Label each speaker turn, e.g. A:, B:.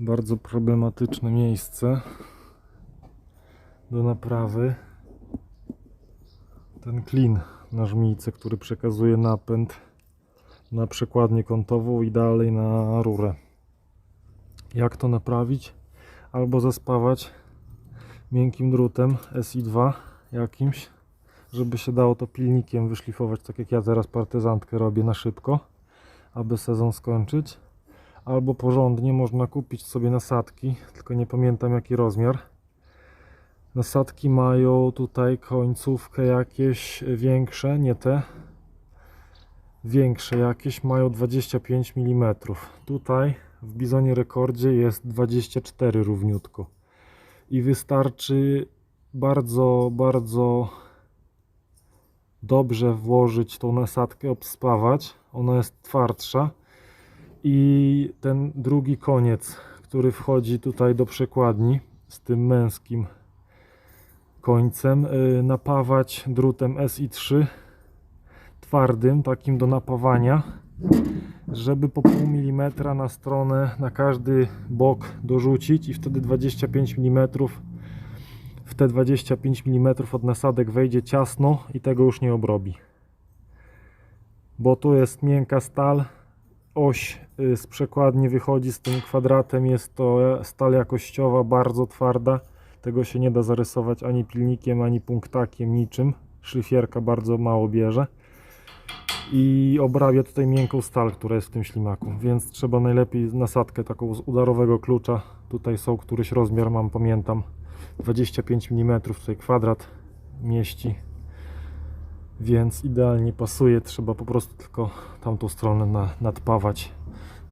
A: Bardzo problematyczne miejsce do naprawy. Ten klin na żmijce, który przekazuje napęd na przekładnię kątową i dalej na rurę. Jak to naprawić? Albo zaspawać miękkim drutem SI2 jakimś, żeby się dało to pilnikiem wyszlifować, tak jak ja teraz partyzantkę robię na szybko, aby sezon skończyć. Albo porządnie można kupić sobie nasadki, tylko nie pamiętam jaki rozmiar. Nasadki mają tutaj końcówkę jakieś większe, nie te. Większe jakieś mają 25 mm. Tutaj w Bizonie Rekordzie jest 24 równiutko. I wystarczy bardzo, bardzo dobrze włożyć tą nasadkę, obspawać. Ona jest twardsza. I ten drugi koniec, który wchodzi tutaj do przekładni z tym męskim końcem, y, napawać drutem SI3 twardym, takim do napawania, żeby po pół milimetra na stronę, na każdy bok dorzucić i wtedy 25 mm w te 25 mm od nasadek wejdzie ciasno i tego już nie obrobi. Bo tu jest miękka stal, oś y, z przekładni wychodzi z tym kwadratem, jest to stal jakościowa, bardzo twarda. Tego się nie da zarysować ani pilnikiem, ani punktakiem, niczym. Szlifierka bardzo mało bierze. I obrabia tutaj miękką stal, która jest w tym ślimaku. Więc trzeba najlepiej nasadkę taką z udarowego klucza. Tutaj są któryś rozmiar, mam pamiętam. 25 mm, tutaj kwadrat mieści. Więc idealnie pasuje. Trzeba po prostu tylko tamtą stronę na, nadpawać